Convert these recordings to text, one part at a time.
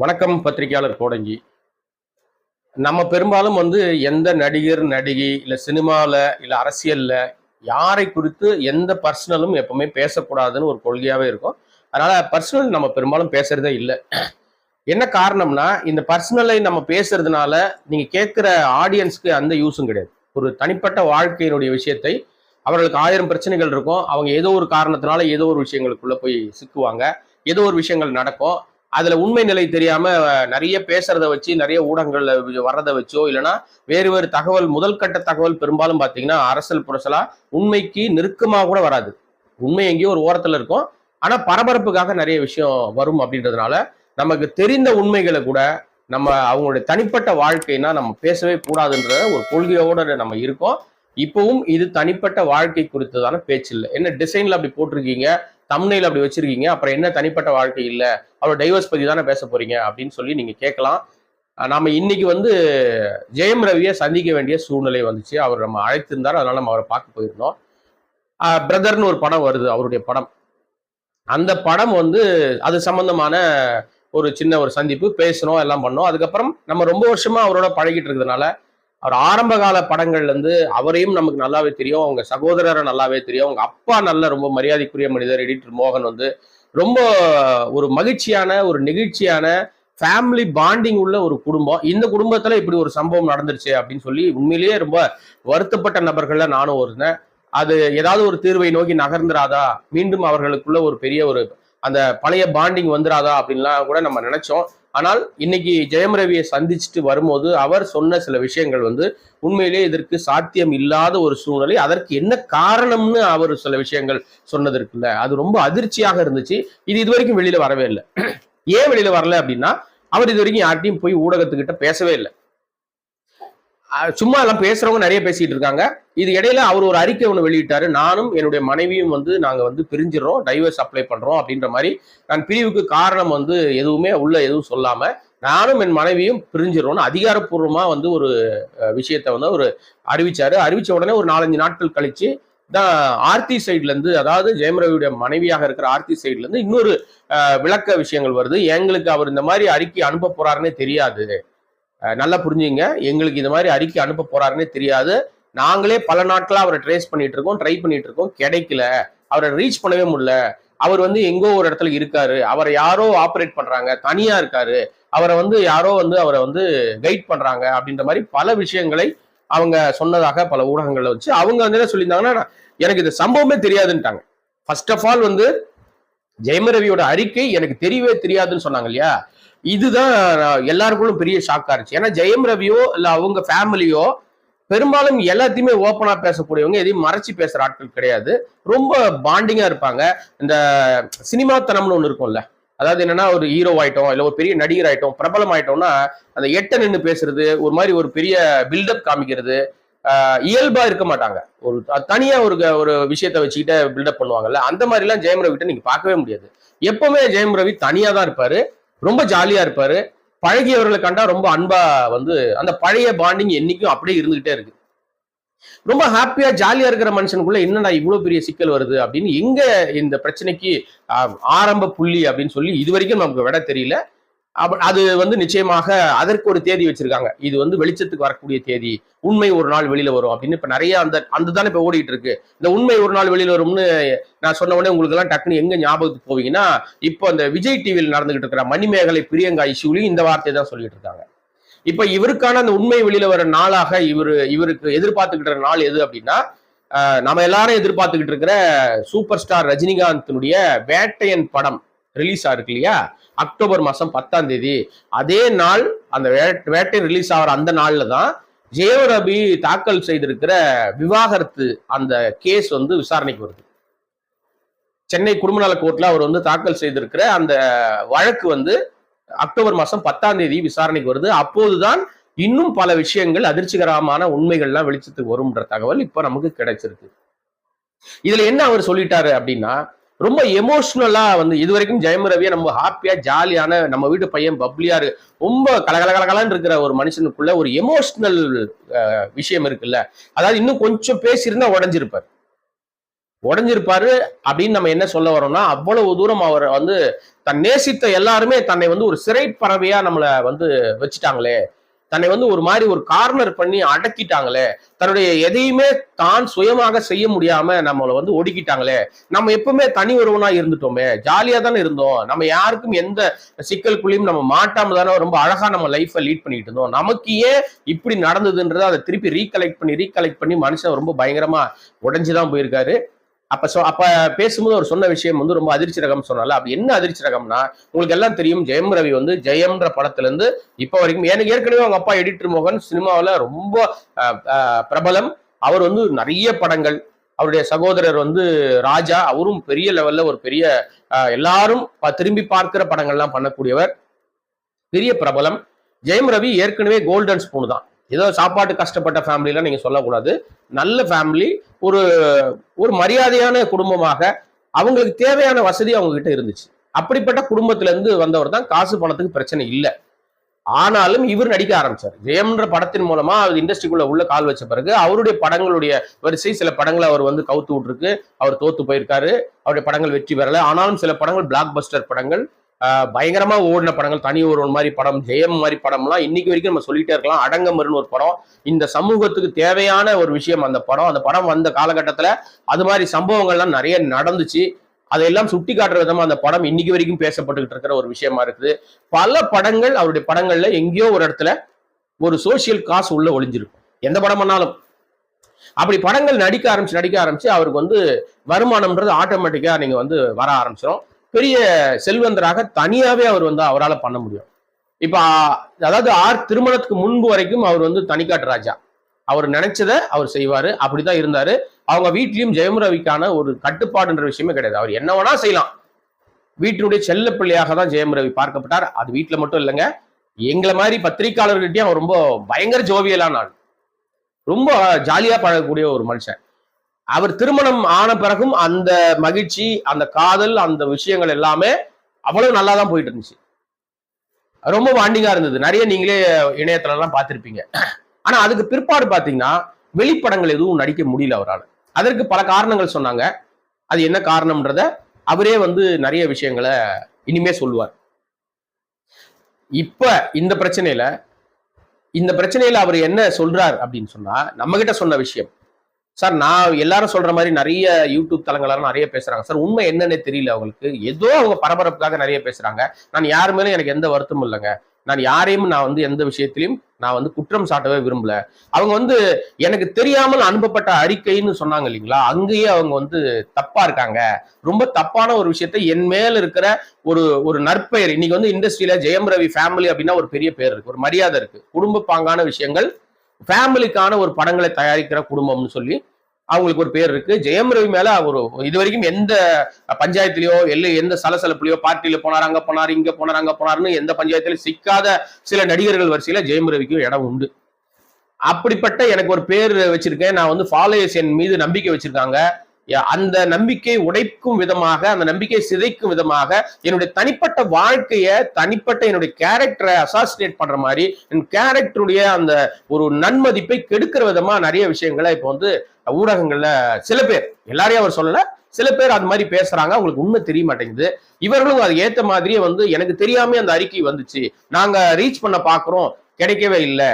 வணக்கம் பத்திரிகையாளர் கோடங்கி. நம்ம பெரும்பாலும் வந்து எந்த நடிகர் நடிகை இல்லை சினிமாவில் இல்லை அரசியலில் யாரை குறித்து எந்த பர்சனலும் எப்பவுமே பேசக்கூடாதுன்னு ஒரு கொள்கையாகவே இருக்கும். அதனால் பர்சனல் நம்ம பெரும்பாலும் பேசுறதே இல்லை. என்ன காரணம்னா இந்த பர்சனலை நம்ம பேசுறதுனால நீங்கள் கேட்குற ஆடியன்ஸ்க்கு அந்த யூஸும் கிடையாது. ஒரு தனிப்பட்ட வாழ்க்கையினுடைய விஷயத்தை அவர்களுக்கு ஆயிரம் பிரச்சனைகள் இருக்கும். அவங்க ஏதோ ஒரு காரணத்தினால ஏதோ ஒரு விஷயங்களுக்குள்ளே போய் சிக்குவாங்க. ஏதோ ஒரு விஷயங்கள் நடக்கும். அதுல உண்மை நிலை தெரியாம நிறைய பேசுறத வச்சு நிறைய ஊடகங்கள்ல வர்றதை வச்சோ இல்லைன்னா வேறு வேறு தகவல் முதல் கட்ட தகவல் பெரும்பாலும் பாத்தீங்கன்னா அரசல் புரசலா உண்மைக்கு நெருக்கமாக கூட வராது. உண்மை எங்கேயோ ஒரு ஓரத்துல இருக்கும். ஆனா பரபரப்புக்காக நிறைய விஷயம் வரும் அப்படின்றதுனால நமக்கு தெரிந்த உண்மைகளை கூட நம்ம அவங்களுடைய தனிப்பட்ட வாழ்க்கைனா நம்ம பேசவே கூடாதுன்ற ஒரு கொள்கையோட நம்ம இருக்கோம். இப்பவும் இது தனிப்பட்ட வாழ்க்கை குறித்ததான பேச்சு இல்லை. என்ன டிசைன்ல அப்படி போட்டிருக்கீங்க? தம்னையில் அப்படி வச்சிருக்கீங்க. அப்புறம் என்ன தனிப்பட்ட வாழ்க்கை இல்லை? அவரோட டைவர்ஸ் பற்றி தானே பேச போறீங்க? அப்படின்னு சொல்லி நீங்க கேட்கலாம். நாம் நாம இன்னைக்கு வந்து ஜெயம் ரவியை சந்திக்க வேண்டிய சூழ்நிலை வந்துச்சு. அவர் நம்ம அழைத்திருந்தார். அதனால நம்ம அவரை பார்க்க போயிருந்தோம். பிரதர்னு ஒரு படம் வருது. அவருடைய படம். அந்த படம் வந்து அது சம்பந்தமான ஒரு சின்ன ஒரு சந்திப்பு. பேசணும் எல்லாம் பண்ணோம். அதுக்கப்புறம் நம்ம ரொம்ப வருஷமா அவரோட பழகிட்டு இருக்கிறதுனால அவர் ஆரம்ப கால படங்கள்லேருந்து அவரையும் நமக்கு நல்லாவே தெரியும். அவங்க சகோதரரை நல்லாவே தெரியும். அவங்க அப்பா நல்ல ரொம்ப மரியாதைக்குரிய மனிதர் எடிட்டர் மோகன் வந்து ரொம்ப ஒரு மகிழ்ச்சியான ஒரு நெகிழ்ச்சியான ஃபேமிலி பாண்டிங் உள்ள ஒரு குடும்பம். இந்த குடும்பத்துல இப்படி ஒரு சம்பவம் நடந்துருச்சு அப்படின்னு சொல்லி உண்மையிலேயே ரொம்ப வருத்தப்பட்ட நபர்கள்ல நானும் ஒருந்தேன் அது ஏதாவது ஒரு தீர்வை நோக்கி நகர்ந்துராதா? மீண்டும் அவர்களுக்குள்ள ஒரு பெரிய ஒரு அந்த பழைய பாண்டிங் வந்துடாதா அப்படின்லாம் கூட நம்ம நினைச்சோம். ஆனால் இன்னைக்கு ஜெயம் ரவியை சந்திச்சுட்டு வரும்போது அவர் சொன்ன சில விஷயங்கள் வந்து உண்மையிலேயே இதற்கு சாத்தியம் இல்லாத ஒரு சூழ்நிலை. அதற்கு என்ன காரணம்னு அவர் சில விஷயங்கள் சொன்னது இருக்குல்ல அது ரொம்ப அதிர்ச்சியாக இருந்துச்சு. இது இது வரைக்கும் வெளியில வரவே இல்லை. ஏன் வெளியில வரல அப்படின்னா அவர் இது வரைக்கும் யார்கிட்டயும் போய் ஊடகத்துக்கிட்ட பேசவே இல்லை. சும்மா எல்லாம் பேசுறவங்க நிறைய பேசிட்டு இருக்காங்க. இது இடையில அவர் ஒரு அறிக்கை ஒன்று வெளியிட்டாரு. நானும் என்னுடைய மனைவியும் வந்து நாங்க வந்து பிரிஞ்சிடறோம் டைவர்ஸ் அப்ளை பண்றோம் அப்படின்ற மாதிரி. நான் பிரிவுக்கு காரணம் வந்து எதுவுமே உள்ள எதுவும் சொல்லாம நானும் என் மனைவியும் பிரிஞ்சிடறோம்னு அதிகாரப்பூர்வமா வந்து ஒரு விஷயத்த வந்து அவர் அறிவிச்சாரு. அறிவிச்ச உடனே ஒரு நாலஞ்சு நாட்கள் கழிச்சு தான் ஆர்த்தி சைட்ல இருந்து அதாவது ஜெயமரவியுடைய மனைவியாக இருக்கிற ஆர்த்தி சைட்ல இருந்து இன்னொரு விளக்க விஷயங்கள் வருது. எங்களுக்கு அவர் இந்த மாதிரி அறிக்கை அனுப்ப போறாருன்னே தெரியாது. நல்லா புரிஞ்சுங்க. எங்களுக்கு இந்த மாதிரி அறிக்கை அனுப்ப போறாருன்னே தெரியாது. நாங்களே பல நாட்களாக அவரை ட்ரேஸ் பண்ணிட்டு இருக்கோம் ட்ரை பண்ணிட்டு இருக்கோம். கிடைக்கல. அவரை ரீச் பண்ணவே முடியல. அவர் வந்து எங்கோ ஒரு இடத்துல இருக்காரு. அவரை யாரோ ஆப்ரேட் பண்றாங்க. தனியா இருக்காரு. அவரை வந்து யாரோ வந்து அவரை வந்து கைட் பண்றாங்க அப்படின்ற மாதிரி பல விஷயங்களை அவங்க சொன்னதாக பல ஊடகங்களை வச்சு அவங்க வந்து என்ன சொல்லியிருந்தாங்கன்னா நான்- எனக்கு இந்த சம்பவமே தெரியாதுன்ட்டாங்க. ஃபர்ஸ்ட் ஆஃப் ஆல் வந்து ஜெயமரவியோட அறிக்கை எனக்கு தெரியவே தெரியாதுன்னு சொன்னாங்க இல்லையா? இதுதான் நான் எல்லாருக்குள்ளும் பெரிய ஷாக்கா இருந்துச்சு. ஏன்னா ஜெயம் ரவியோ இல்ல அவங்க ஃபேமிலியோ பெரும்பாலும் எல்லாத்தையுமே ஓப்பனா பேசக்கூடியவங்க எதையும் மறைச்சு பேசுற ஆட்கள் கிடையாது. ரொம்ப பாண்டிங்கா இருப்பாங்க. இந்த சினிமாத்தனம்னு ஒண்ணு இருக்கும்ல. அதாவது என்னன்னா ஒரு ஹீரோ ஆயிட்டோம் இல்ல ஒரு பெரிய நடிகர் ஆயிட்டோம் பிரபலம் ஆயிட்டோம்னா அந்த எட்ட நின்று பேசுறது ஒரு மாதிரி ஒரு பெரிய பில்டப் காமிக்கிறது ஆஹ் இயல்பா இருக்க மாட்டாங்க. ஒரு தனியா ஒரு க- ஒரு விஷயத்த வச்சுக்கிட்டு பில்டப் பண்ணுவாங்கல்ல அந்த மாதிரி எல்லாம் ஜெயம் ரவி நீங்க பார்க்கவே முடியாது. எப்பவுமே ஜெயம் ரவி தனியா தான் இருப்பாரு. ரொம்ப ஜாலியா இருப்பாரு. பழகியவர்களை கண்டா ரொம்ப அன்பா வந்து அந்த பழைய பாண்டிங் என்னைக்கும் அப்படியே இருந்துகிட்டே இருக்கு. ரொம்ப ஹாப்பியா ஜாலியா இருக்கிற மனுஷனுக்குள்ள என்னடா இவ்வளவு பெரிய சிக்கல் வருது அப்படின்னு எங்க இந்த பிரச்சனைக்கு ஆரம்ப புள்ளி அப்படின்னு சொல்லி இது வரைக்கும் நமக்கு விட தெரியல. அது வந்து நிச்சயமாக அதற்கு ஒரு தேதி வச்சிருக்காங்க. இது வந்து வெளிச்சத்துக்கு வரக்கூடிய தேதி. உண்மை ஒரு நாள் வெளியில வரும் அப்படின்னு இப்ப நிறைய அந்த அந்த தானே இப்ப ஓடிட்டு இருக்கு. இந்த உண்மை ஒரு நாள் வெளியில வரும்னு நான் சொன்ன உடனே உங்களுக்கு எல்லாம் டக்குன்னு எங்க ஞாபகத்துக்கு போவீங்கன்னா இப்போ அந்த விஜய் டிவியில் நடந்துகிட்டு இருக்கிற மணிமேகலை பிரியங்கா இஷ்யூலையும் இந்த வார்த்தையை தான் சொல்லிட்டு இருக்காங்க. இப்ப இவருக்கான அந்த உண்மை வெளியில வர நாளாக இவரு இவருக்கு எதிர்பார்த்துக்கிட்ட நாள் எது அப்படின்னா நம்ம எல்லாரும் எதிர்பார்த்துக்கிட்டு இருக்கிற சூப்பர் ஸ்டார் ரஜினிகாந்தினுடைய வேட்டையன் படம் ரிலீஸ் ஆயிருக்கு இல்லையா? அக்டோபர் மாதம் பத்தாம் தேதி. அதே நாள் அந்த வே- வேட்டை ரிலீஸ் ஆகிற அந்த நாளில் தான் ஜெயரபி தாக்கல் செய்திருக்கிற விவாகரத்து அந்த கேஸ் வந்து விசாரணைக்கு வருது. சென்னை குடும்ப நல கோர்ட்ல அவர் வந்து தாக்கல் செய்திருக்கிற அந்த வழக்கு வந்து அக்டோபர் மாதம் பத்தாம் தேதி விசாரணைக்கு வருது. அப்போதுதான் இன்னும் பல விஷயங்கள் அதிர்ச்சிகரமான உண்மைகள்லாம் வெளிச்சத்துக்கு வரும்ன்ற தகவல் இப்போ நமக்கு கிடைச்சிருக்கு. இதுல என்ன அவர் சொல்லிட்டாரு அப்படின்னா ரொம்ப எமோஷ்னலா வந்து இது வரைக்கும் ஜெயம் ரவியை நம்ம ஹாப்பியா ஜாலியான நம்ம வீட்டு பையன் பப்ளியா ரொம்ப கலகலகலகலான்னு இருக்கிற ஒரு மனுஷனுக்குள்ள ஒரு எமோஷ்னல் விஷயம் இருக்குல்ல. அதாவது இன்னும் கொஞ்சம் பேசியிருந்தா உடஞ்சிருப்பார். உடஞ்சிருப்பாரு அப்படின்னு நம்ம என்ன சொல்ல வரோம்னா அவ்வளவு தூரம் அவர் வந்து தன் நேசித்த எல்லாருமே தன்னை வந்து ஒரு சிறை பறவையா நம்மளை வந்து வச்சுட்டாங்களே. தன்னை வந்து ஒரு மாதிரி ஒரு கார்னர் பண்ணி அடக்கிட்டாங்களே தன்னுடைய எதையுமே தான் சுயமாக செய்ய முடியாம நம்மளை வந்து ஒடுக்கிட்டாங்களே நம்ம எப்பவுமே தனி ஒருவனா இருந்துட்டோமே ஜாலியா தானே இருந்தோம் நம்ம யாருக்கும் எந்த சிக்கலுக்குள்ளேயும் நம்ம மாட்டாம தானே ரொம்ப அழகா நம்ம லைஃப்பை லீட் பண்ணிட்டு இருந்தோம். நமக்கு ஏன் இப்படி நடந்ததுன்றதை அதை திருப்பி ரீகலெக்ட் பண்ணி ரீகலெக்ட் பண்ணி மனுஷன் ரொம்ப பயங்கரமா உடைஞ்சுதான் போயிருக்காரு. அப்ப சொ அப்ப பேசும்போது அவர் சொன்ன விஷயம் வந்து ரொம்ப அதிர்ச்சி ரகம் சொன்னால அப்படி என்ன அதிர்ச்சி ரகம்னா உங்களுக்கு எல்லாம் தெரியும் ஜெயம் ரவி வந்து ஜெயம்ன்ற படத்துல இருந்து இப்ப வரைக்கும் எனக்கு ஏற்கனவே அவங்க அப்பா எடிட்டர் மோகன் சினிமாவில் ரொம்ப பிரபலம். அவர் வந்து நிறைய படங்கள். அவருடைய சகோதரர் வந்து ராஜா. அவரும் பெரிய லெவல்ல ஒரு பெரிய எல்லாரும் ப- திரும்பி பார்க்கிற படங்கள்லாம் பண்ணக்கூடியவர். பெரிய பிரபலம். ஜெயம் ரவி ஏற்கனவே கோல்டன் ஸ்பூன் தான். ஏதோ சாப்பாட்டு கஷ்டப்பட்ட ஃபேமிலிலாம் நீங்கள் சொல்லக்கூடாது. நல்ல ஃபேமிலி ஒரு ஒரு மரியாதையான குடும்பமாக அவங்களுக்கு தேவையான வசதி அவங்க கிட்ட இருந்துச்சு. அப்படிப்பட்ட குடும்பத்திலேருந்து வந்தவர் தான் காசு பணத்துக்கு பிரச்சனை இல்லை. ஆனாலும் இவர் நடிக்க ஆரம்பிச்சார். ஜெயம்ன்ற படத்தின் மூலமா அவர் இண்டஸ்ட்ரிக்குள்ள உள்ள கால் வச்ச பிறகு அவருடைய படங்களுடைய வரிசை சில படங்களை அவர் வந்து கவுத்து விட்டுருக்கு. அவர் தோத்து போயிருக்காரு. அவருடைய படங்கள் வெற்றி பெறல. ஆனாலும் சில படங்கள் பிளாக் பஸ்டர் படங்கள் பயங்கரமா ஓடின படங்கள் தனி ஒருவன் மாதிரி படம் ஜெயம் மாதிரி படம்லாம் இன்னைக்கு வரைக்கும் நம்ம சொல்லிட்டே இருக்கலாம். அடங்கமருன்னு ஒரு படம். இந்த சமூகத்துக்கு தேவையான ஒரு விஷயம் அந்த படம். அந்த படம் வந்த காலகட்டத்தில் அது மாதிரி சம்பவங்கள்லாம் நிறைய நடந்துச்சு. அதையெல்லாம் சுட்டி காட்டுற விதமா அந்த படம் இன்னைக்கு வரைக்கும் பேசப்பட்டுக்கிட்டு இருக்கிற ஒரு விஷயமா இருக்குது. பல படங்கள் அவருடைய படங்கள்ல எங்கேயோ ஒரு இடத்துல ஒரு சோசியல் காசு உள்ள ஒளிஞ்சிருக்கும். எந்த படம் பண்ணாலும். அப்படி படங்கள் நடிக்க ஆரம்பிச்சு நடிக்க ஆரம்பிச்சு அவருக்கு வந்து வருமானம்ன்றது ஆட்டோமேட்டிக்கா நீங்க வந்து வர ஆரம்பிச்சிடும் பெரிய செல்வந்தராக தனியாவே அவர் வந்து அவரால் பண்ண முடியும். இப்ப அதாவது ஆர் திருமணத்துக்கு முன்பு வரைக்கும் அவர் வந்து தனிக்காட்டு ராஜா. அவர் நினைச்சதை அவர் செய்வாரு. அப்படிதான் இருந்தாரு. அவங்க வீட்லயும் ஜெயம் ரவிக்கான ஒரு கட்டுப்பாடுன்ற விஷயமே கிடையாது. அவர் என்ன வேணா செய்யலாம். வீட்டினுடைய செல்ல பிள்ளையாக தான் ஜெயம் ரவி பார்க்கப்பட்டார். அது வீட்டுல மட்டும் இல்லைங்க. எங்களை மாதிரி பத்திரிகையாளர்கிட்டயும் அவர் ரொம்ப பயங்கர ஜோவியலான ஆள். ரொம்ப ஜாலியா பழகக்கூடிய ஒரு மனுஷன். அவர் திருமணம் ஆன பிறகும் அந்த மகிழ்ச்சி அந்த காதல் அந்த விஷயங்கள் எல்லாமே அவ்வளவு நல்லா தான் போயிட்டு இருந்துச்சு. ரொம்ப வாண்டிங்கா இருந்தது. நிறைய நீங்களே இணையத்துல எல்லாம் பார்த்திருப்பீங்க. ஆனா அதுக்கு பிற்பாடு பாத்தீங்கன்னா வெளிப்படங்கள் எதுவும் நடிக்க முடியல அவரால். அதற்கு பல காரணங்கள் சொன்னாங்க. அது என்ன காரணம்ன்றத அவரே வந்து நிறைய விஷயங்களை இனிமே சொல்லுவார். இப்ப இந்த பிரச்சனையில இந்த பிரச்சனையில அவர் என்ன சொல்றார் அப்படின்னு சொன்னா நம்ம கிட்ட சொன்ன விஷயம் சார் நான் எல்லாரும் சொல்ற மாதிரி நிறைய யூடியூப் தளங்களால நிறைய பேசுறாங்க. சார் உண்மை என்னன்னே தெரியல அவங்களுக்கு. ஏதோ அவங்க பரபரப்புக்காக நிறைய பேசுறாங்க. நான் யாரு மேலும் எனக்கு எந்த வருத்தமும் இல்லைங்க. நான் யாரையும் நான் வந்து எந்த விஷயத்திலையும் நான் வந்து குற்றம் சாட்டவே விரும்பல. அவங்க வந்து எனக்கு தெரியாமல் அனுப்பப்பட்ட அறிக்கைன்னு சொன்னாங்க இல்லைங்களா? அங்கேயே அவங்க வந்து தப்பா இருக்காங்க. ரொம்ப தப்பான ஒரு விஷயத்தை என் மேல இருக்கிற ஒரு ஒரு நற்பெயர். இன்னைக்கு வந்து இண்டஸ்ட்ரியில ஜெயம் ரவி ஃபேமிலி அப்படின்னா ஒரு பெரிய பேர் இருக்கு. ஒரு மரியாதை இருக்கு. குடும்ப பாங்கான விஷயங்கள் ஃபேமிலிக்கான ஒரு படங்களை தயாரிக்கிற குடும்பம்னு சொல்லி அவங்களுக்கு ஒரு பேர் இருக்கு. ஜெயம் ரவி மேல ஒரு இது வரைக்கும் எந்த பஞ்சாயத்துலயோ இல்லை எந்த சலசலப்புலையோ பார்ட்டியில போனார் அங்க போனார் இங்க போனார் அங்க போனார்னு எந்த பஞ்சாயத்துலயும் சிக்காத சில நடிகர்கள் வரிசையில ஜெயம் ரவிக்கும் இடம் உண்டு. அப்படிப்பட்ட எனக்கு ஒரு பேர் வச்சிருக்கேன். நான் வந்து ஃபாலோயர்ஸ் என் மீது நம்பிக்கை வச்சிருக்காங்க. அந்த நம்பிக்கை உடைக்கும் விதமாக அந்த நம்பிக்கை சிதைக்கும் விதமாக என்னுடைய தனிப்பட்ட வாழ்க்கைய தனிப்பட்ட என்னுடைய கேரக்டரை அசாசினேட் பண்ற மாதிரி என் கேரக்டருடைய அந்த ஒரு நன்மதிப்பை கெடுக்கிற விதமா நிறைய விஷயங்களை இப்போ வந்து ஊடகங்கள்ல சில பேர் எல்லாரையும் அவர் சொல்லல சில பேர் அது மாதிரி பேசுறாங்க அவங்களுக்கு உண்மை தெரிய மாட்டேங்குது. இவர்களும் அது ஏத்த மாதிரியே வந்து எனக்கு தெரியாம அந்த அறிக்கை வந்துச்சு. நாங்க ரீச் பண்ண பாக்குறோம் கிடைக்கவே இல்லை.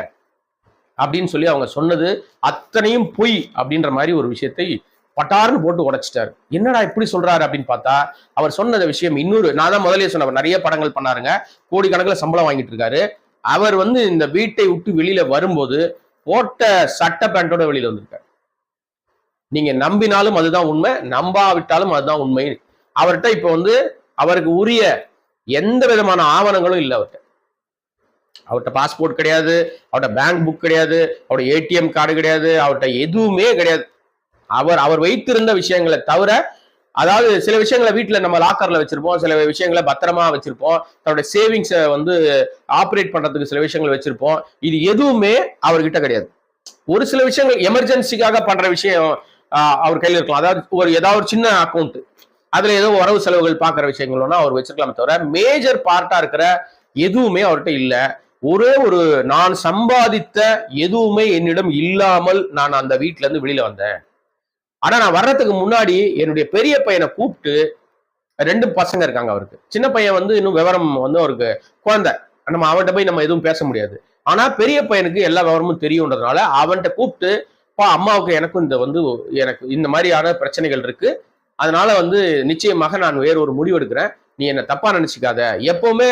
அப்படின்னு சொல்லி அவங்க சொன்னது அத்தனையும் பொய் அப்படின்ற மாதிரி ஒரு விஷயத்தை பட்டார்னு போட்டு உடைச்சிட்டாரு. என்னடா இப்படி சொல்றாரு அப்படின்னு பார்த்தா அவர் சொன்ன விஷயம் இன்னொரு நான் தான் முதலே சொன்ன நிறைய படங்கள் பண்ணாருங்க. கோடிக்கணக்கில் சம்பளம் வாங்கிட்டு இருக்காரு. அவர் வந்து இந்த வீட்டை விட்டு வெளியில வரும்போது போட்ட சட்டை பேண்டோட வெளியில வந்திருக்காரு. நீங்க நம்பினாலும் அதுதான் உண்மை நம்பாவிட்டாலும் அதுதான் உண்மை. அவர்கிட்ட இப்ப வந்து அவருக்கு உரிய எந்த விதமான ஆவணங்களும் இல்லை அவர்கிட்ட. அவர்கிட்ட பாஸ்போர்ட் கிடையாது அவர்கிட்ட பேங்க் புக் கிடையாது அவருடைய ஏடிஎம் கார்டு கிடையாது அவர்கிட்ட எதுவுமே கிடையாது. அவர் அவர் வைத்திருந்த விஷயங்களை தவிர அதாவது சில விஷயங்களை வீட்டில் நம்ம லாக்கர்ல வச்சிருப்போம் சில விஷயங்களை பத்திரமா வச்சிருப்போம் தன்னுடைய சேவிங்ஸை வந்து ஆப்ரேட் பண்றதுக்கு சில விஷயங்கள் வச்சிருப்போம். இது எதுவுமே அவர்கிட்ட கிடையாது. ஒரு சில விஷயங்கள் எமர்ஜென்சிக்காக பண்ற விஷயம் அவர் கையில் இருக்கலாம் அதாவது ஒரு ஏதாவது ஒரு சின்ன அக்கௌண்ட் அதுல ஏதோ வரவு செலவுகள் பார்க்குற விஷயங்கள்னா அவர் வச்சிருக்கலாமே தவிர மேஜர் பார்ட்டா இருக்கிற எதுவுமே அவர்கிட்ட இல்லை. ஒரே ஒரு நான் சம்பாதித்த எதுவுமே என்னிடம் இல்லாமல் நான் அந்த வீட்ல இருந்து வெளியில வந்தேன். ஆனா நான் வர்றதுக்கு முன்னாடி என்னுடைய பெரிய பையனை கூப்பிட்டு ரெண்டு பசங்க இருக்காங்க அவருக்கு. சின்ன பையன் வந்து இன்னும் விவரம் வந்து அவருக்கு குழந்தை. நம்ம அவன்கிட்ட போய் நம்ம எதுவும் பேச முடியாது. ஆனா பெரிய பையனுக்கு எல்லா விவரமும் தெரியுன்றதுனால அவன்கிட்ட கூப்பிட்டு பா அம்மாவுக்கு எனக்கும் இந்த வந்து எனக்கு இந்த மாதிரியான பிரச்சனைகள் இருக்கு. அதனால வந்து நிச்சயமாக நான் வேற ஒரு முடிவு எடுக்கிறேன். நீ என்ன தப்பா நினைச்சுக்காத. எப்பவுமே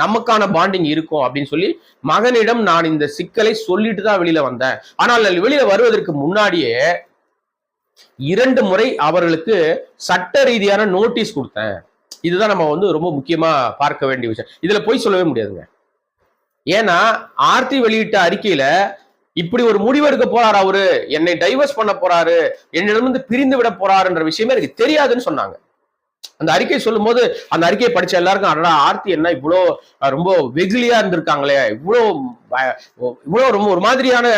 நமக்கான பாண்டிங் இருக்கும் அப்படின்னு சொல்லி மகனிடம் நான் இந்த சிக்கலை சொல்லிட்டு தான் வெளியில வந்தேன். ஆனால் வெளியில வருவதற்கு முன்னாடியே இரண்டு முறை அவர்களுக்கு சட்ட ரீதியான நோட்டீஸ் கொடுத்தேன். இதுதான் நம்ம வந்து ரொம்ப முக்கியமா பார்க்க வேண்டிய விஷயம். இதுல போய் சொல்லவே முடியாதுங்க. ஏன்னா ஆர்த்தி வெளியிட்ட அறிக்கையில இப்படி ஒரு முடிவு எடுக்க போறாரு அவரு என்னை டைவர்ஸ் பண்ண போறாரு என்னிடமிருந்து பிரிந்து விட போறாருன்ற விஷயமே எனக்கு தெரியாதுன்னு சொன்னாங்க. அந்த அறிக்கை சொல்லும்போது அந்த அறிக்கையை படிச்ச எல்லாருக்கும் அடடா ஆர்த்தி என்ன இவ்வளோ ரொம்ப வெகுலியா இருந்திருக்காங்களே இவ்வளோ இவ்வளோ ரொம்ப ஒரு மாதிரியான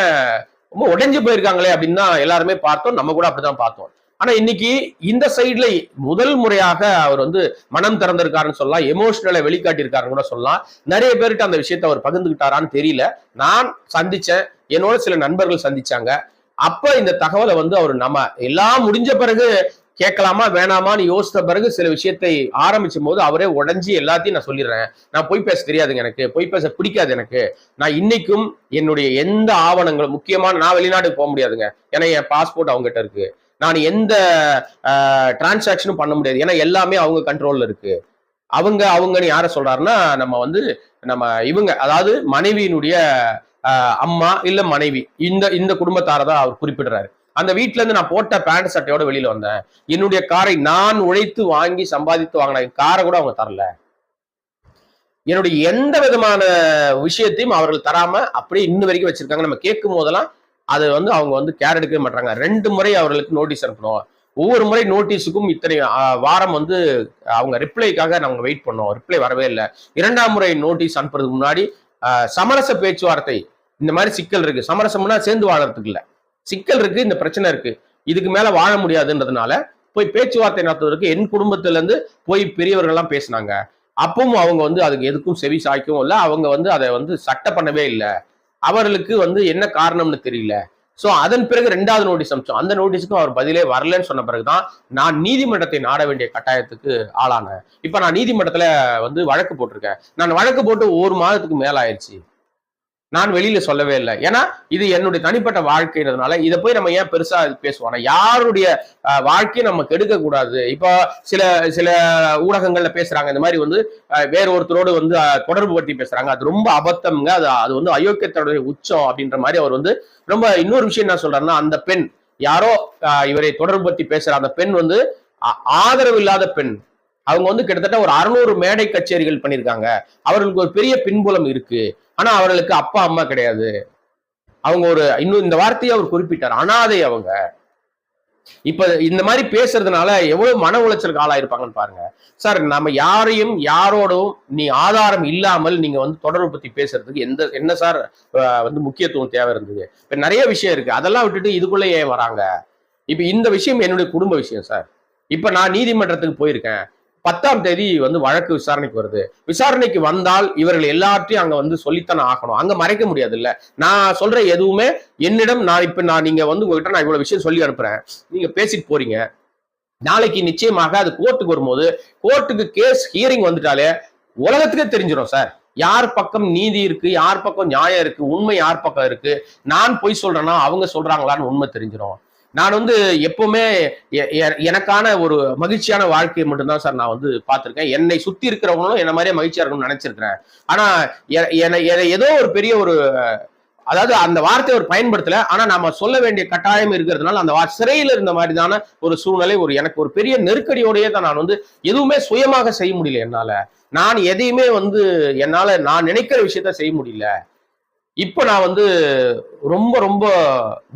ரொம்ப உடைஞ்சு போயிருக்காங்களே அப்படின்னு தான் எல்லாருமே பார்த்தோம். நம்ம கூட அப்படிதான் பார்த்தோம். ஆனா இன்னைக்கு இந்த சைட்ல முதல் முறையாக அவர் வந்து மனம் திறந்திருக்காருன்னு சொல்லலாம். எமோஷனலை வெளிக்காட்டியிருக்காருன்னு கூட சொல்லலாம். நிறைய பேர்கிட்ட அந்த விஷயத்த அவர் பகிர்ந்துகிட்டாரான்னு தெரியல. நான் சந்திச்சேன். என்னோட சில நண்பர்கள் சந்திச்சாங்க. அப்ப இந்த தகவலை வந்து அவர் நம்ம எல்லாம் முடிஞ்ச பிறகு கேட்கலாமா வேணாமான்னு யோசித்த பிறகு சில விஷயத்தை ஆரம்பிச்சும் போது அவரே உடஞ்சி எல்லாத்தையும் நான் சொல்லிடுறேன். நான் பொய் பேச தெரியாதுங்க எனக்கு. பொய் பேச பிடிக்காது எனக்கு. நான் இன்னைக்கும் என்னுடைய எந்த ஆவணங்களும் முக்கியமான நான் வெளிநாட்டுக்கு போக முடியாதுங்க. ஏன்னா என் பாஸ்போர்ட் அவங்ககிட்ட இருக்கு. நான் எந்த டிரான்சாக்ஷனும் பண்ண முடியாது. ஏன்னா எல்லாமே அவங்க கண்ட்ரோல்ல இருக்கு. அவங்க அவங்கன்னு யார சொல்றாருன்னா நம்ம வந்து நம்ம இவங்க அதாவது மனைவியினுடைய அம்மா இல்ல மனைவி. இந்த இந்த குடும்பத்தாரை தான் அவர் குறிப்பிடுறாரு. அந்த வீட்டுல இருந்து நான் போட்ட பேண்ட் சட்டையோட வெளியில வந்தேன். என்னுடைய காரை நான் உழைத்து வாங்கி சம்பாதித்து வாங்கின காரை கூட அவங்க தரல. என்னுடைய எந்த விதமான விஷயத்தையும் அவர்கள் தராம அப்படியே இன்ன வரைக்கும் வச்சிருக்காங்க. நம்ம கேட்கும் போதெல்லாம் அதை வந்து அவங்க வந்து கேர் எடுக்கவே மாட்டாங்க ரெண்டு முறை அவர்களுக்கு நோட்டீஸ் அனுப்பணும். ஒவ்வொரு முறை நோட்டீஸுக்கும் இத்தனை வாரம் வந்து அவங்க ரிப்ளைக்காக நாங்க வெயிட் பண்ணோம். ரிப்ளை வரவே இல்லை. இரண்டாம் முறை நோட்டீஸ் அனுப்புறதுக்கு முன்னாடி சமரச பேச்சுவார்த்தை இந்த மாதிரி சிக்கல் இருக்கு. சமரசம்னா சேர்ந்து வாழறதுக்கு இல்லை. சிக்கல் இருக்கு இந்த பிரச்சனை இருக்கு. இதுக்கு மேல வாழ முடியாதுன்றதுனால போய் பேச்சுவார்த்தை நடத்துவதற்கு என் குடும்பத்துல இருந்து போய் பெரியவர்கள்லாம் பேசினாங்க. அப்பவும் அவங்க வந்து அதுக்கு எதுக்கும் செவி சாய்க்கவும் இல்லை அவங்க வந்து அதை வந்து சட்ட பண்ணவே இல்லை. அவர்களுக்கு வந்து என்ன காரணம்னு தெரியல. சோ அதன் பிறகு ரெண்டாவது நோட்டீஸ் அமிச்சோம் அந்த நோட்டீஸுக்கும் அவர் பதிலே வரலன்னு சொன்ன பிறகுதான் நான் நீதிமன்றத்தை நாட வேண்டிய கட்டாயத்துக்கு ஆளானேன். இப்ப நான் நீதிமன்றத்துல வந்து வழக்கு போட்டிருக்கேன். நான் வழக்கு போட்டு ஒரு மாதத்துக்கு மேல ஆயிடுச்சு நான் வெளியில சொல்லவே இல்லை. ஏன்னா இது என்னுடைய தனிப்பட்ட வாழ்க்கைன்றதுனால இதை போய் நம்ம ஏன் பெருசா பேசுவோம்? ஆனா யாருடைய வாழ்க்கையை நம்ம கெடுக்க கூடாது? இப்போ சில சில ஊடகங்கள்ல பேசுறாங்க இந்த மாதிரி வந்து வேற ஒருத்தரோடு வந்து தொடர்பு பற்றி பேசுறாங்க. அது ரொம்ப அபத்தம்ங்க. அது அது வந்து அயோக்கியத்தோடைய உச்சம் அப்படின்ற மாதிரி அவர் வந்து ரொம்ப இன்னொரு விஷயம் என்ன சொல்றாருன்னா அந்த பெண் யாரோ இவரை தொடர்பு பற்றி பேசுற அந்த பெண் வந்து ஆதரவு இல்லாத பெண். அவங்க வந்து கிட்டத்தட்ட ஒரு அறுநூறு மேடை கச்சேரிகள் பண்ணியிருக்காங்க. அவர்களுக்கு ஒரு பெரிய பின்புலம் இருக்கு. ஆனா அவர்களுக்கு அப்பா அம்மா கிடையாது. அவங்க ஒரு இன்னும் இந்த வார்த்தையை அவர் குறிப்பிட்டார். அனாதை அவங்க. இப்ப இந்த மாதிரி பேசுறதுனால எவ்வளவு மன உளைச்சலுக்கு ஆளாயிருப்பாங்கன்னு பாருங்க. சார் நம்ம யாரையும் யாரோடும் நீ ஆதாரம் இல்லாமல் நீங்க வந்து தொடர்பு பத்தி பேசுறதுக்கு எந்த என்ன சார் வந்து முக்கியத்துவம் தேவை இருந்தது? இப்ப நிறைய விஷயம் இருக்கு. அதெல்லாம் விட்டுட்டு இதுக்குள்ளேயே ஏன் வராங்க? இப்ப இந்த விஷயம் என்னுடைய குடும்ப விஷயம் சார். இப்ப நான் நீதிமன்றத்துக்கு போயிருக்கேன். பத்தாம் தேதி வந்து வழக்கு விசாரணைக்கு வருது. விசாரணைக்கு வந்தால் இவர்கள் எல்லாத்தையும் அங்க வந்து சொல்லித்தானே ஆகணும். அங்க மறைக்க முடியாது இல்ல நான் சொல்ற எதுவுமே என்னிடம் நான் இப்ப நான் நீங்க வந்து உங்ககிட்ட நான் இவ்வளவு விஷயம் சொல்லி அனுப்புறேன். நீங்க பேசிட்டு போறீங்க. நாளைக்கு நிச்சயமாக அது கோர்ட்டுக்கு வரும்போது கோர்ட்டுக்கு கேஸ் ஹியரிங் வந்துட்டாலே உலகத்துக்கே தெரிஞ்சிடும் சார். யார் பக்கம் நீதி இருக்கு யார் பக்கம் நியாயம் இருக்கு உண்மை யார் பக்கம் இருக்கு நான் பொய் சொல்றேன்னா அவங்க சொல்றாங்களான்னு உண்மை தெரிஞ்சிடும் நான் வந்து எப்பவுமே எ- எ- எனக்கான ஒரு மகிழ்ச்சியான வாழ்க்கையை மட்டும்தான் சார் நான் வந்து பார்த்திருக்கேன். என்னை சுத்தி இருக்கிறவங்களும் என்ன மாதிரியே மகிழ்ச்சியா இருக்கணும்னு நினைச்சிருக்கிறேன். ஆனா எ- என்னை ஏதோ ஒரு பெரிய ஒரு அதாவது அந்த வார்த்தையை அவர் பயன்படுத்தல. ஆனா நாம சொல்ல வேண்டிய கட்டாயம் இருக்கிறதுனால அந்த வா- சிறையில் இருந்த மாதிரிதான ஒரு சூழ்நிலை ஒரு எனக்கு ஒரு பெரிய நெருக்கடியோடயே தான் நான் வந்து எதுவுமே சுயமாக செய்ய முடியல என்னால. நான் எதையுமே வந்து என்னால நான் நினைக்கிற விஷயத்த செய்ய முடியல. இப்போ நான் வந்து ரொம்ப ரொம்ப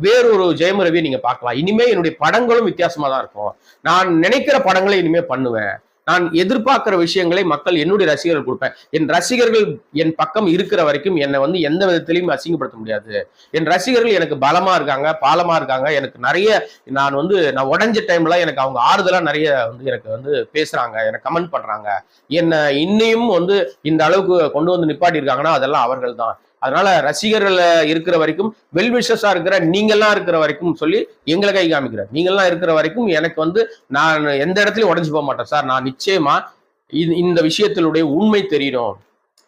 வேறொரு ஜெயம் ரவியை நீங்க பார்க்கலாம். இனிமே என்னுடைய படங்களும் வித்தியாசமா தான் இருக்கும். நான் நினைக்கிற படங்களை இனிமே பண்ணுவேன். நான் எதிர்பார்க்கிற விஷயங்களை மக்கள் என்னுடைய ரசிகர்கள் கொடுப்பேன். என் ரசிகர்கள் என் பக்கம் இருக்கிற வரைக்கும் என்னை வந்து எந்த விதத்திலையும் அசிங்கப்படுத்த முடியாது. என் ரசிகர்கள் எனக்கு பலமா இருக்காங்க பாலமா இருக்காங்க. எனக்கு நிறைய நான் வந்து நான் உடஞ்ச டைம்ல எனக்கு அவங்க ஆறுதலா நிறைய வந்து எனக்கு வந்து பேசுறாங்க எனக்கு கமெண்ட் பண்றாங்க. என்னை இன்னையும் வந்து இந்த அளவுக்கு கொண்டு வந்து நிப்பாட்டி இருக்காங்கன்னா அதெல்லாம் அவர்கள் தான். அதனால ரசிகர்கள் இருக்கிற வரைக்கும் வெல்விஷஸா இருக்கிற நீங்கெல்லாம் இருக்கிற வரைக்கும் சொல்லி எங்களை கை காமிக்கிறார் நீங்கெல்லாம் இருக்கிற வரைக்கும் எனக்கு வந்து நான் எந்த இடத்துலயும் உடஞ்சு போக மாட்டேன் சார். நான் நிச்சயமா இது- இந்த விஷயத்தினுடைய உண்மை தெரியணும்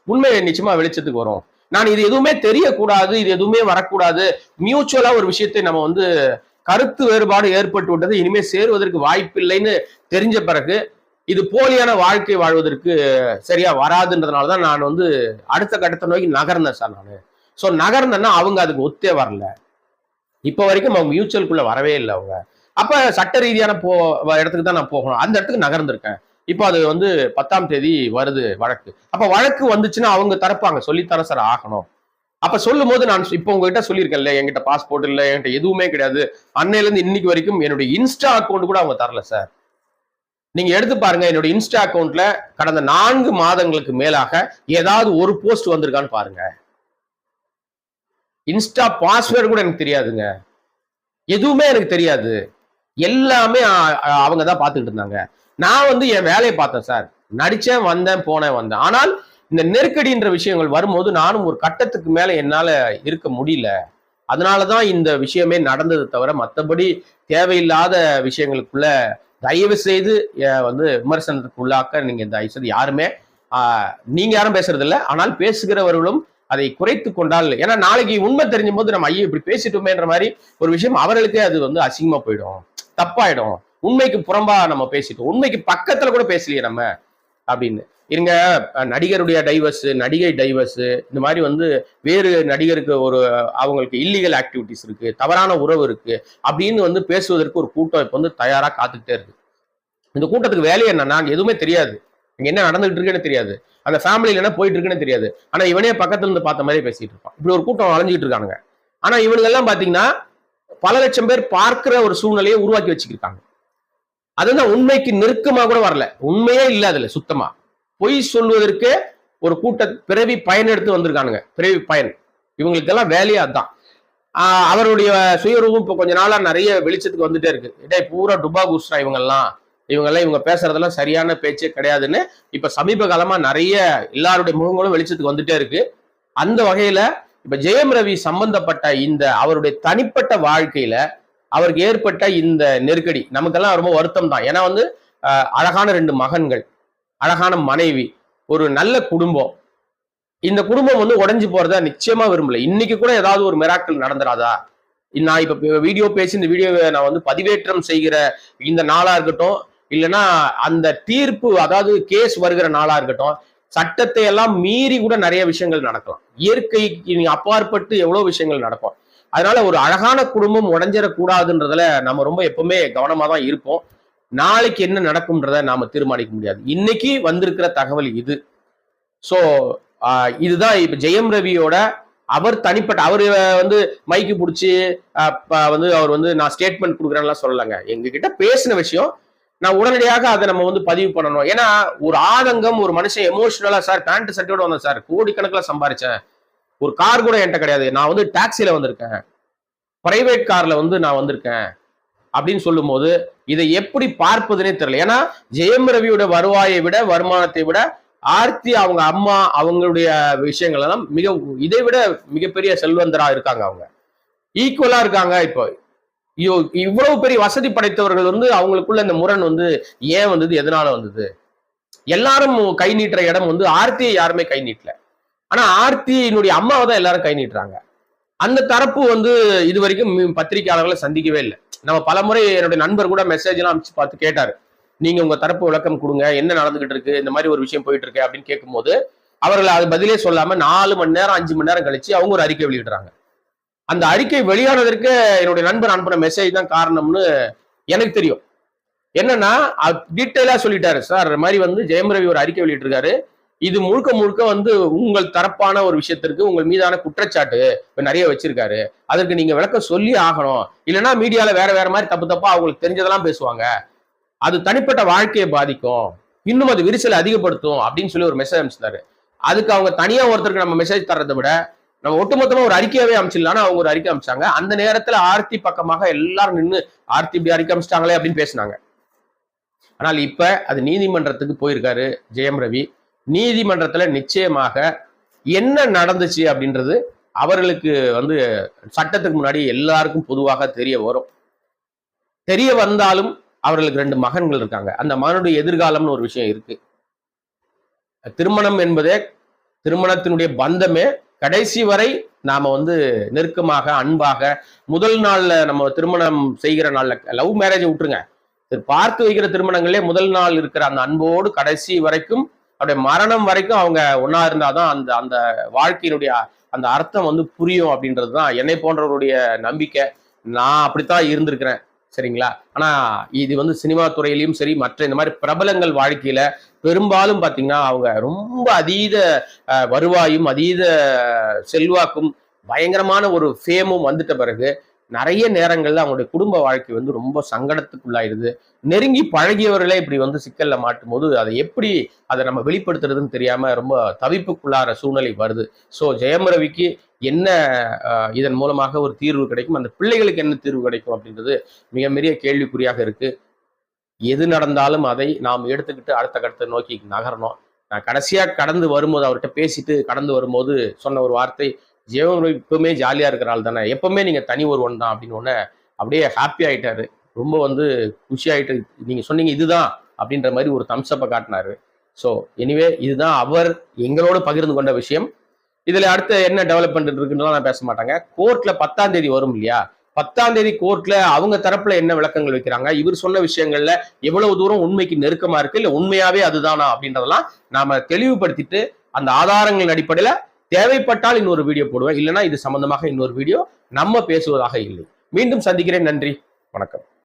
உண்மை நிச்சயமா வெளிச்சத்துக்கு வரும். நான் இது எதுவுமே தெரியக்கூடாது இது எதுவுமே வரக்கூடாது. மியூச்சுவலா ஒரு விஷயத்தை நம்ம வந்து கருத்து வேறுபாடு ஏற்பட்டு விட்டது. இனிமே சேருவதற்கு வாய்ப்பில்லைன்னு தெரிஞ்ச பிறகு இது போலியான வாழ்க்கை வாழ்வதற்கு சரியா வராதுன்றதுனால தான் நான் வந்து அடுத்த கட்டத்தை நோக்கி நகர்ந்தேன் சார் நான். ஸோ நகர்ந்தேன்னா அவங்க அதுக்கு ஒத்தே வரல. இப்போ வரைக்கும் அவங்க மியூச்சுவல்குள்ள வரவே இல்லை அவங்க. அப்போ சட்ட ரீதியான போ இடத்துக்கு தான் நான் போகணும். அந்த இடத்துக்கு நகர்ந்திருக்கேன். இப்போ அது வந்து பத்தாம் தேதி வருது வழக்கு. அப்போ வழக்கு வந்துச்சுன்னா அவங்க தரப்பாங்க சொல்லித்தர சார் ஆகணும். அப்ப சொல்லும் போது நான் இப்போ உங்ககிட்ட சொல்லியிருக்கேன்ல என்கிட்ட பாஸ்போர்ட் இல்லை என்கிட்ட எதுவுமே கிடையாது. அன்னையிலேருந்து இன்னைக்கு வரைக்கும் என்னுடைய இன்ஸ்டா அக்கௌண்ட் கூட அவங்க தரல சார். நீங்க எடுத்து பாருங்க என்னோட இன்ஸ்டா அக்கௌண்ட்ல கடந்த நான்கு மாதங்களுக்கு மேலாக ஏதாவது ஒரு போஸ்ட் வந்திருக்கான்னு பாருங்க. இன்ஸ்டா பாஸ்வேர்டு கூட எனக்கு தெரியாதுங்க. எதுவுமே எனக்கு தெரியாது. எல்லாமே அவங்க தான் பார்த்துக்கிட்டு இருந்தாங்க. நான் வந்து என் வேலையை பார்த்தேன் சார். நடிச்சேன் வந்தேன் போனேன் வந்தேன். ஆனால் இந்த நெருக்கடின்ற விஷயங்கள் வரும்போது நானும் ஒரு கட்டத்துக்கு மேல என்னால இருக்க முடியல. அதனாலதான் இந்த விஷயமே நடந்தது தவிர மற்றபடி தேவையில்லாத விஷயங்களுக்குள்ள தயவு செய்து வந்து விமர்சனத்துக்கு உள்ளாக்க நீங்க தயவு செய்து யாருமே நீங்க யாரும் பேசுறது இல்லை ஆனால் பேசுகிறவர்களும் அதை குறைத்து கொண்டால் ஏன்னா நாளைக்கு உண்மை தெரிஞ்சும் போது நம்ம ஐயோ இப்படி பேசிட்டோமேன்ற மாதிரி ஒரு விஷயம் அவர்களுக்கே அது வந்து அசிங்கமா போயிடும். தப்பாயிடும். உண்மைக்கு புறம்பா நம்ம பேசிட்டோம். உண்மைக்கு பக்கத்துல கூட பேசலையே நம்ம அப்படின்னு. இருங்க நடிகருடைய டைவர்ஸ் நடிகை டைவர்ஸ் இந்த மாதிரி வந்து வேறு நடிகருக்கு ஒரு அவங்களுக்கு இல்லீகல் ஆக்டிவிட்டிஸ் இருக்கு தவறான உறவு இருக்கு அப்படின்னு வந்து பேசுவதற்கு ஒரு கூட்டம் இப்போ வந்து தயாராக காத்துக்கிட்டே இருக்கு. இந்த கூட்டத்துக்கு வேலை என்னன்னா எதுவுமே தெரியாது. இங்க என்ன நடந்துகிட்டு இருக்குன்னு தெரியாது. அந்த ஃபேமிலியில என்ன போயிட்டு இருக்குன்னு தெரியாது. ஆனா இவனே பக்கத்துல இருந்து பார்த்த மாதிரி பேசிட்டு இருப்பான். இப்படி ஒரு கூட்டம் அலைஞ்சிட்டு இருக்காங்க ஆனா இவனுங்க எல்லாம் பாத்தீங்கன்னா பல லட்சம் பேர் பார்க்கிற ஒரு சூழ்நிலையை உருவாக்கி வச்சுக்கிருக்காங்க. அதுதான் உண்மைக்கு நெருக்கமா கூட வரல. உண்மையே இல்ல அதுல சுத்தமா. பொய் சொல்வதற்கு ஒரு கூட்ட பிறவி பயன் எடுத்து வந்திருக்கானுங்க. பிறவி பயன். இவங்களுக்கெல்லாம் வேலையே அதுதான் அவருடைய சுயரூபம் இப்போ கொஞ்ச நாளா நிறைய வெளிச்சத்துக்கு வந்துட்டே இருக்கு. இடே பூரா டுபா குஸ்ரா இவங்கெல்லாம். இவங்கெல்லாம் இவங்க பேசுறதெல்லாம் சரியான பேச்சே கிடையாதுன்னு இப்ப சமீப காலமா நிறைய எல்லாருடைய முகங்களும் வெளிச்சத்துக்கு வந்துட்டே இருக்கு. அந்த வகையில இப்ப ஜெயம் ரவி சம்பந்தப்பட்ட இந்த அவருடைய தனிப்பட்ட வாழ்க்கையில அவருக்கு ஏற்பட்ட இந்த நெருக்கடி நமக்கெல்லாம் ரொம்ப வருத்தம் தான் ஏன்னா வந்து அழகான ரெண்டு மகன்கள். அழகான மனைவி ஒரு நல்ல குடும்பம். இந்த குடும்பம் வந்து உடஞ்சி போறத நிச்சயமா விரும்பல. இன்னைக்கு கூட ஏதாவது ஒரு மிராக்கள் நடந்துராதா? நான் இப்ப வீடியோ பேசி இந்த வீடியோவை நான் வந்து பதிவேற்றம் செய்கிற இந்த நாளா இருக்கட்டும் இல்லைன்னா அந்த தீர்ப்பு அதாவது கேஸ் வருகிற நாளா இருக்கட்டும் சட்டத்தை எல்லாம் மீறி கூட நிறைய விஷயங்கள் நடக்கலாம். இயற்கைக்கு நீ அப்பாற்பட்டு எவ்வளவு விஷயங்கள் நடக்கும். அதனால ஒரு அழகான குடும்பம் உடஞ்சிடக்கூடாதுன்றதுல நம்ம ரொம்ப எப்பவுமே கவனமா தான் இருப்போம். நாளைக்கு என்ன நடக்கும்ன்றத நாம தீர்மானிக்க முடியாது. இன்னைக்கு வந்திருக்கிற தகவல் இது. ஸோ இதுதான் இப்ப ஜெயம் ரவியோட அவர் தனிப்பட்ட அவர் வந்து மைக்கு பிடிச்சி வந்து அவர் வந்து நான் ஸ்டேட்மெண்ட் கொடுக்குறேன்லாம் சொல்லலைங்க. எங்ககிட்ட பேசின விஷயம் நான் உடனடியாக அதை நம்ம வந்து பதிவு பண்ணணும். ஏன்னா ஒரு ஆதங்கம் ஒரு மனுஷன் எமோஷனலா சார் பேண்ட் சர்ட்டோட வந்தேன் சார். கோடிக்கணக்கில் சம்பாரிச்சேன். ஒரு கார் கூட என்கிட்ட கிடையாது. நான் வந்து டாக்ஸில வந்திருக்கேன். பிரைவேட் கார்ல வந்து நான் வந்திருக்கேன். அப்படின்னு சொல்லும்போது இதை எப்படி பார்ப்பதுனே தெரியல. ஏன்னா ஜெயம் ரவியோட வருவாயை விட வருமானத்தை விட ஆர்த்தி அவங்க அம்மா அவங்களுடைய விஷயங்கள் எல்லாம் மிக இதை விட மிகப்பெரிய செல்வந்தரா இருக்காங்க அவங்க. ஈக்குவலா இருக்காங்க இப்போ. ஐயோ இவ்வளவு பெரிய வசதி படைத்தவர்கள் வந்து அவங்களுக்குள்ள இந்த முரண் வந்து ஏன் வந்தது? எதனால வந்தது? எல்லாரும் கை நீட்டுற இடம் வந்து ஆர்த்தியை யாருமே கை நீட்டல. ஆனா ஆர்த்தியினுடைய அம்மாவை தான் எல்லாரும் கை நீட்டுறாங்க. அந்த தரப்பு வந்து இது வரைக்கும் பத்திரிகையாளர்களை பத்திரிக்கையாளர்களை சந்திக்கவே இல்லை. நம்ம பலமுறை என்னுடைய நண்பர் கூட மெசேஜ் எல்லாம் அனுப்பிச்சு பார்த்து கேட்டாரு. நீங்க உங்க தரப்பு விளக்கம் கொடுங்க. என்ன நடந்துகிட்டு இருக்கு? இந்த மாதிரி ஒரு விஷயம் போயிட்டு இருக்கு. அப்படின்னு கேட்கும்போது அவர்கள் அது பதிலே சொல்லாம நாலு மணி நேரம் அஞ்சு மணி நேரம் கழிச்சு அவங்க ஒரு அறிக்கை வெளியிடுறாங்க. அந்த அறிக்கை வெளியானதற்கு என்னுடைய நண்பர் அனுப்பின மெசேஜ் தான் காரணம்னு எனக்கு தெரியும். என்னன்னா டீட்டெயிலா சொல்லிட்டாரு. சார் மாதிரி வந்து ஜெயம் ரவி ஒரு அறிக்கை வெளியிட்டிருக்காரு. இது முழுக்க முழுக்க வந்து உங்கள் தரப்பான ஒரு விஷயத்திற்கு உங்கள் மீதான குற்றச்சாட்டு இப்போ நிறைய வச்சிருக்காரு. அதற்கு நீங்க விளக்கம் சொல்லி ஆகணும். இல்லைன்னா மீடியால வேற வேற மாதிரி தப்பு தப்பா அவங்களுக்கு தெரிஞ்சதெல்லாம் பேசுவாங்க. அது தனிப்பட்ட வாழ்க்கையை பாதிக்கும். இன்னும் அது விரிசலை அதிகப்படுத்தும் அப்படின்னு சொல்லி ஒரு மெசேஜ் அனுப்பிச்சிருந்தாரு அதுக்கு அவங்க தனியா ஒருத்தருக்கு நம்ம மெசேஜ் தர்றதை விட நம்ம ஒட்டுமொத்தமா ஒரு அறிக்கையாவே அமைச்சிடலாம் அவங்க ஒரு அறிக்கை அமைச்சாங்க அந்த நேரத்துல ஆர்த்தி பக்கமாக எல்லாரும் நின்று ஆர்த்தி இப்படி அறிக்கை அமைச்சிட்டாங்களே அப்படின்னு பேசினாங்க. ஆனால் இப்ப அது நீதிமன்றத்துக்கு போயிருக்காரு ஜெயம் ரவி. நீதிமன்றத்துல நிச்சயமாக என்ன நடந்துச்சு அப்படின்றது அவர்களுக்கு வந்து சட்டத்துக்கு முன்னாடி எல்லாருக்கும் பொதுவாக தெரிய வரும். தெரிய வந்தாலும் அவர்களுக்கு ரெண்டு மகன்கள் இருக்காங்க. அந்த மகனுடைய எதிர்காலம்னு ஒரு விஷயம் இருக்கு. திருமணம் என்பதே திருமணத்தினுடைய பந்தமே கடைசி வரை நாம வந்து நெருக்கமாக அன்பாக முதல் நாள்ல நம்ம திருமணம் செய்கிற நாள்ல லவ் மேரேஜ் விட்டுருங்க. பார்த்து வைக்கிற திருமணங்களே முதல் நாள் இருக்கிற அந்த அன்போடு கடைசி வரைக்கும் அப்படி மரணம் வரைக்கும் அவங்க ஒன்னா இருந்தாதான் அந்த அந்த வாழ்க்கையினுடைய அந்த அர்த்தம் வந்து புரியும் அப்படின்றது தான் என்னை போன்றவருடைய நம்பிக்கை. நான் அப்படித்தான் இருந்திருக்கிறேன். சரிங்களா? ஆனா இது வந்து சினிமா துறையிலையும் சரி மற்ற இந்த மாதிரி பிரபலங்கள் வாழ்க்கையில பெரும்பாலும் பாத்தீங்கன்னா அவங்க ரொம்ப அதீத வருவாயும் அதீத செல்வாக்கும் பயங்கரமான ஒரு ஃபேமும் வந்துட்ட பிறகு நிறைய நேரங்கள்ல அவங்களுடைய குடும்ப வாழ்க்கை வந்து ரொம்ப சங்கடத்துக்குள்ளாயிருது நெருங்கி பழகியவர்களே இப்படி வந்து சிக்கல்ல மாட்டும் போது அதை எப்படி அதை நம்ம வெளிப்படுத்துறதுன்னு தெரியாம ரொம்ப தவிப்புக்குள்ளார சூழ்நிலை வருது. ஸோ ஜெயம் ரவிக்கு என்ன இதன் மூலமாக ஒரு தீர்வு கிடைக்கும்? அந்த பிள்ளைகளுக்கு என்ன தீர்வு கிடைக்கும் அப்படின்றது மிக பெரிய கேள்விக்குறியாக இருக்கு. எது நடந்தாலும் அதை நாம் எடுத்துக்கிட்டு அடுத்த கட்டத்தை நோக்கி நகரணும். நான் கடைசியாக கடந்து வரும்போது அவர்கிட்ட பேசிட்டு கடந்து வரும்போது சொன்ன ஒரு வார்த்தை ஜெயம் எப்பவுமே ஜாலியாக இருக்கிற ஆள் தானே எப்பவுமே நீங்கள் தனி ஒருவன் தான் அப்படின்னு ஒன்று அப்படியே ஹாப்பி ஆயிட்டாரு. ரொம்ப வந்து குஷி ஆகிட்டு நீங்கள் சொன்னீங்க இதுதான் அப்படின்ற மாதிரி ஒரு தம்ஸ்அப்பை காட்டினாரு. ஸோ எனிவே இதுதான் அவர் எங்களோடு பகிர்ந்து கொண்ட விஷயம். இதில் அடுத்து என்ன டெவலப்மெண்ட் இருக்குன்னு நான் பேச மாட்டாங்க. கோர்ட்டில் பத்தாம் தேதி வரும் இல்லையா? பத்தாம் தேதி கோர்ட்ல அவங்க தரப்புல என்ன விளக்கங்கள் வைக்கிறாங்க? இவர் சொன்ன விஷயங்கள்ல எவ்வளவு தூரம் உண்மைக்கு நெருக்கமா இருக்கு? இல்ல உண்மையாவே அதுதானா அப்படின்றதெல்லாம் நாம தெளிவுபடுத்திட்டு அந்த ஆதாரங்களின் அடிப்படையில தேவைப்பட்டால் இன்னொரு வீடியோ போடுவேன். இல்லைனா இது சம்பந்தமாக இன்னொரு வீடியோ நம்ம பேசுவதாக இல்லை. மீண்டும் சந்திக்கிறேன். நன்றி. வணக்கம்.